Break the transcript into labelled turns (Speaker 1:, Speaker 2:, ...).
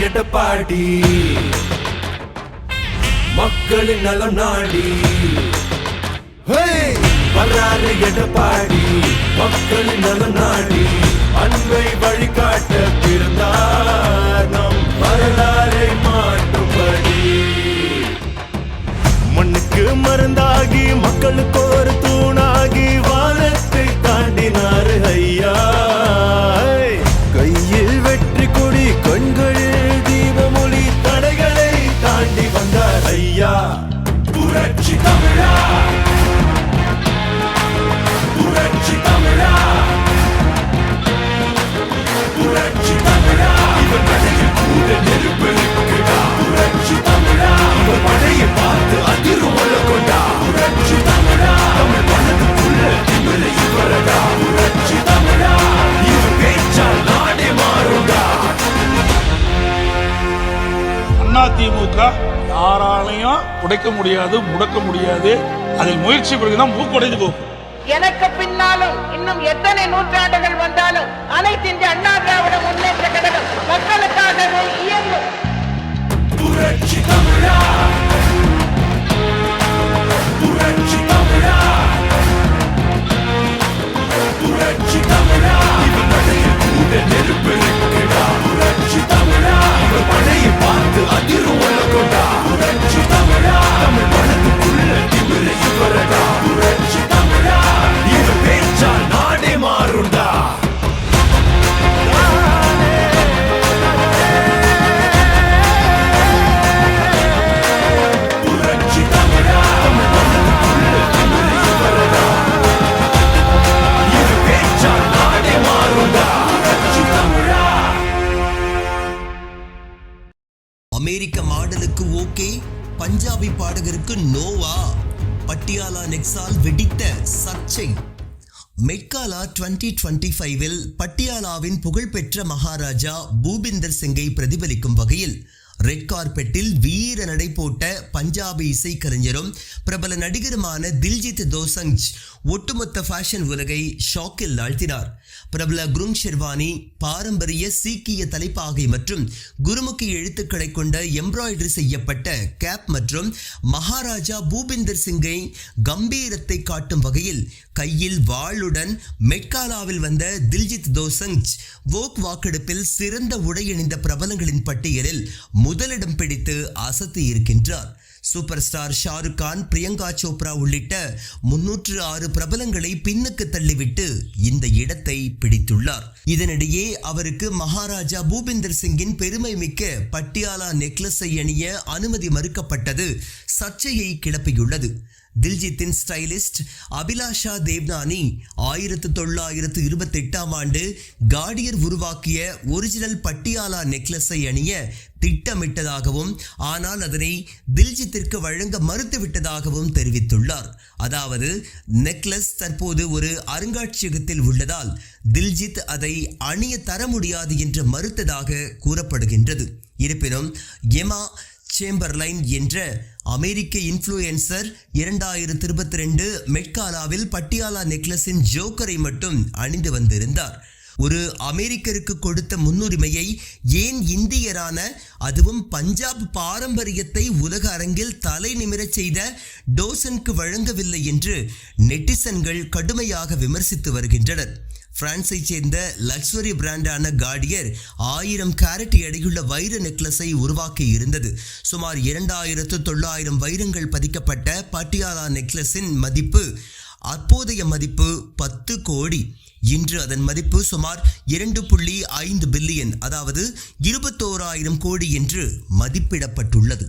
Speaker 1: எடப்பாடி மக்களின் நலம் நாடி! வர்றாரு எடப்பாடி மக்களின் நலம் நாடி. அன்பை வழிகாட்ட. தமிழா
Speaker 2: அதிமுக யாராலையும் உடைக்க முடியாது முடக்க முடியாது. அதில் முயற்சி பிறகுதான் மூக்குடைந்து போகும்.
Speaker 3: எனக்கு பின்னாலும் இன்னும் எத்தனை நூற்றாண்டுகள் வந்தாலும் அனைத்து இந்திய அண்ணா திராவிட முன்னேற்ற கழகம் மக்களுக்காகவே இயங்கும்.
Speaker 1: புரட்சி தமிழா.
Speaker 4: அமெரிக்க மாடலுக்கு ஓகே. பஞ்சாபி பாடகருக்கு நோவா. பட்டியாலா நெக்ஸால் வெடித்த சர்ச்சை. மெட்காலா 2025 டுவெண்ட்டி ஃபைவில் பட்டியாலாவின் புகழ்பெற்ற மகாராஜா பூபிந்தர் சிங்கை பிரதிபலிக்கும் வகையில் ரெட் கார்பெட்டில் வீர நடை போட்ட பஞ்சாபி இசைக்கலைஞரும் பிரபல நடிகருமான தில்ஜித் தோசஞ்ச் ஒட்டுமொத்த ஃபேஷன் உலகை ஷாக்கில் ஆழ்த்தினார். பிரபல குருங் ஷெர்வானி பாரம்பரிய சீக்கிய தலைப்பாகை மற்றும் குருமுகி எழுத்துக்களை கொண்ட எம்ப்ராய்டரி செய்யப்பட்ட கேப் மற்றும் மகாராஜா பூபிந்தர் சிங்கை கம்பீரத்தை காட்டும் வகையில் கையில் வாளுடன் மெட்காலாவில் வந்த தில்ஜித் தோசங் வோக் வாக்கெடுப்பில் சிறந்த உடையணிந்த பிரபலங்களின் பட்டியலில் முதலிடம் பிடித்து அசத்தி இருக்கின்றார். சூப்பர் ஸ்டார் ஷாருக் கான் பிரியங்கா சோப்ரா உள்ளிட்ட முன்னூற்று ஆறு பிரபலங்களை பின்னுக்கு தள்ளிவிட்டு இந்த இடத்தை பிடித்துள்ளார். இதனிடையே அவருக்கு மகாராஜா பூபிந்தர் சிங்கின் பெருமை மிக்க பட்டியாலா நெக்லஸை அணிய அனுமதி மறுக்கப்பட்டது. சர்ச்சையை கிளப்பியுள்ளது. தில்ஜித்தின் ஸ்டைலிஸ்ட் அபிலாஷா தேவ்னானி ஆயிரத்து தொள்ளாயிரத்து இருபத்தி எட்டாம் ஆண்டு கார்டியர் உருவாக்கிய ஒரிஜினல் பட்டியாலா நெக்லஸை அணிய திட்டமிட்டதாகவும் ஆனால் அதனை தில்ஜித்திற்கு வழங்க மறுத்துவிட்டதாகவும் தெரிவித்துள்ளார். அதாவது நெக்லஸ் தற்போது ஒரு அருங்காட்சியகத்தில் உள்ளதால் தில்ஜித் அதை அணிய தர முடியாது என்று மறுத்ததாக கூறப்படுகின்றது. இருப்பினும் எமா சேம்பர்லைன் என்ற அமெரிக்க இன்ஃப்ளூயன்சர் இரண்டாயிரத்தி இருபத்தி ரெண்டு மெட்காலாவில் பட்டியாலா நெக்லஸின் ஜோக்கரை மட்டும் அணிந்து வந்திருந்தார். ஒரு அமெரிக்கருக்கு கொடுத்த முன்னுரிமையை ஏன் இந்தியரான அதுவும் பஞ்சாப் பாரம்பரியத்தை உலக அரங்கில் தலை நிமிரச் செய்த டோசனுக்கு வழங்கவில்லை என்று நெட்டிசன்கள் கடுமையாக விமர்சித்து வருகின்றனர். பிரான்ஸை சேர்ந்த லக்ஸுரி பிராண்டான கார்டியர் ஆயிரம் கேரட் எடையுள்ள வைர நெக்லஸை உருவாக்கி இருந்தது. சுமார் இரண்டாயிரத்து தொள்ளாயிரம் வைரங்கள் பதிக்கப்பட்ட பட்டியாலா நெக்லஸின் மதிப்பு அப்போதைய மதிப்பு பத்து கோடி. இன்று அதன் மதிப்பு சுமார் இரண்டு புள்ளி ஐந்து பில்லியன் அதாவது இருபத்தோராயிரம் கோடி என்று மதிப்பிடப்பட்டுள்ளது.